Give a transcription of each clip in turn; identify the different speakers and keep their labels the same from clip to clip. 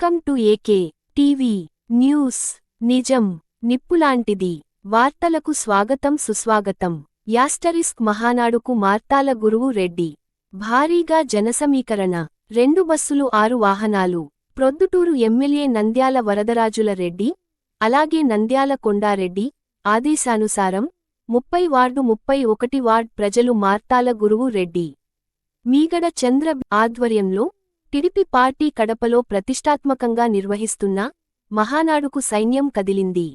Speaker 1: Welcome to AK TV news. నిజం నిప్పులాంటిది. వార్తలకు స్వాగతం సుస్వాగతం. యాస్టరిస్క్ మహానాడుకు మార్తాల గురువు రెడ్డి. భారీగా జనసమీకరణ. రెండు బస్సులు ఆరు వాహనాలు. ప్రొద్దుటూరు ఎమ్మెల్యే నంద్యాల వరదరాజుల రెడ్డి అలాగే నంద్యాల కొండారెడ్డి ఆదేశానుసారం ముప్పై వార్డు ముప్పై ఒకటి వార్డ్ ప్రజలు మార్తాల గురువు రెడ్డి. మీగడ చంద్ర ఆధ్వర్యంలో టిడిపి పార్టీ కడపలో ప్రతిష్టాత్మకంగా నిర్వహిస్తున్న మహానాడుకు సైన్యం కదిలింది.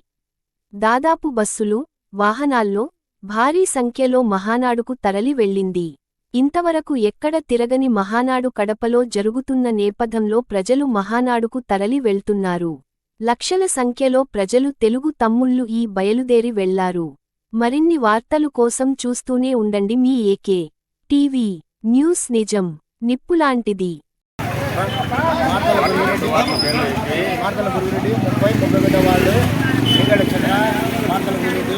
Speaker 1: దాదాపు బస్సులు వాహనాల్లో భారీ సంఖ్యలో మహానాడుకు తరలి వెళ్ళింది. ఇంతవరకు ఎక్కడ తిరగని మహానాడు కడపలో జరుగుతున్న నేపథ్యంలో ప్రజలు మహానాడుకు తరలి వెళ్తున్నారు. లక్షల సంఖ్యలో ప్రజలు తెలుగు తమ్ముళ్ళు ఈ బయలుదేరి వెళ్ళారు. మరిన్ని వార్తలు కోసం చూస్తూనే ఉండండి మీ ఏకే టీవీ న్యూస్ నిజం నిప్పులాంటిది.
Speaker 2: మార్తల గురురెడ్డి మార్తల గురురెడ్డి ముప్పై తొమ్మిది వాళ్ళు ఇక్కడ చిన్న మార్తల గురురెడ్డి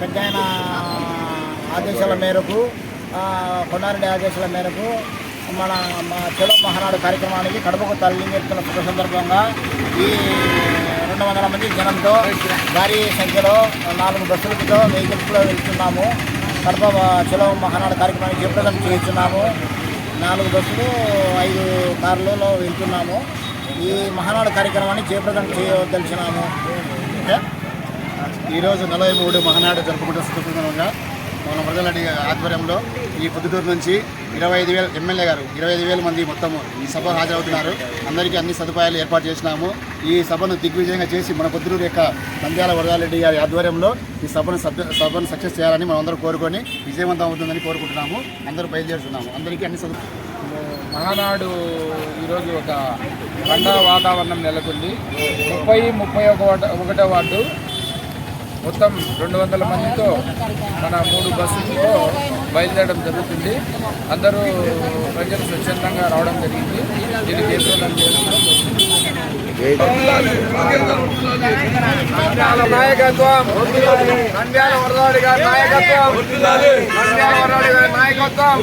Speaker 2: పెద్ద ఆయన ఆదేశాల మేరకు కొండారెడ్డి ఆదేశాల మేరకు మన మా చెలో మహానాడు కార్యక్రమానికి కడపకు తరలింగెత్తున్న శుభ సందర్భంగా ఈ రెండు వందల మంది జనంతో భారీ సంఖ్యలో నాలుగు బస్సులతో వెహికల్స్లో వెళ్తున్నాము కడప చెలో మహానాడు కార్యక్రమానికి చేపట్టడం చేస్తున్నాము. నాలుగు బస్సులు ఐదు కార్లలో వెళ్తున్నాము. ఈ మహానాడు కార్యక్రమాన్ని జయప్రదం చేయవద్దలిచినాము
Speaker 3: ఈరోజు నలభై మూడు మహానాడు జరుపుకుంటున్న సందర్భంగా మన వరదలడి ఆధ్వర్యంలో ఈ పొద్దుటూరు నుంచి ఇరవై ఐదు వేల ఎమ్మెల్యే గారు ఇరవై ఐదు వేల మంది మొత్తం ఈ సభ హాజరవుతున్నారు. అందరికీ అన్ని సదుపాయాలు ఏర్పాటు చేసినాము. ఈ సభను దిగ్విజయంగా చేసి మన పొద్దుటూరు యొక్క నంద్యాల వరదారెడ్డి గారి ఆధ్వర్యంలో ఈ సభను సభను సక్సెస్ చేయాలని మనం అందరూ కోరుకొని విజయవంతం అవుతుందని కోరుకుంటున్నాము. అందరూ బయలుదేరుతున్నాము. అందరికీ అన్ని సదు
Speaker 4: మహానాడు ఈరోజు ఒక పండగ వాతావరణం నెలకొంది. ముప్పై ముప్పై ఒక ఒకటో వార్డు మొత్తం రెండు వందల మందితో మన మూడు బస్సులతో బయలుదేరడం జరుగుతుంది. అందరూ ప్రజలు స్వచ్ఛందంగా రావడం జరిగింది. దీనికి ఏప్రిల్ నాయకత్వం. నంద్యాల వరదాడి గారి నాయకత్వం. నంద్యాల వరదాడి గారి నాయకత్వం.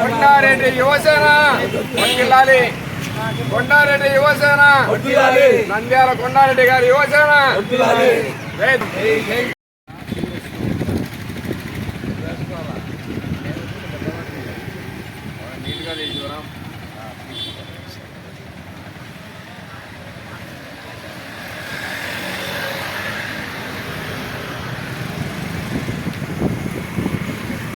Speaker 4: కొండారెడ్డి యువసేన. వర్ధిల్లాలి కొండారెడ్డి యువసేన. నంద్యాల కొండారెడ్డి గారి యువసేన.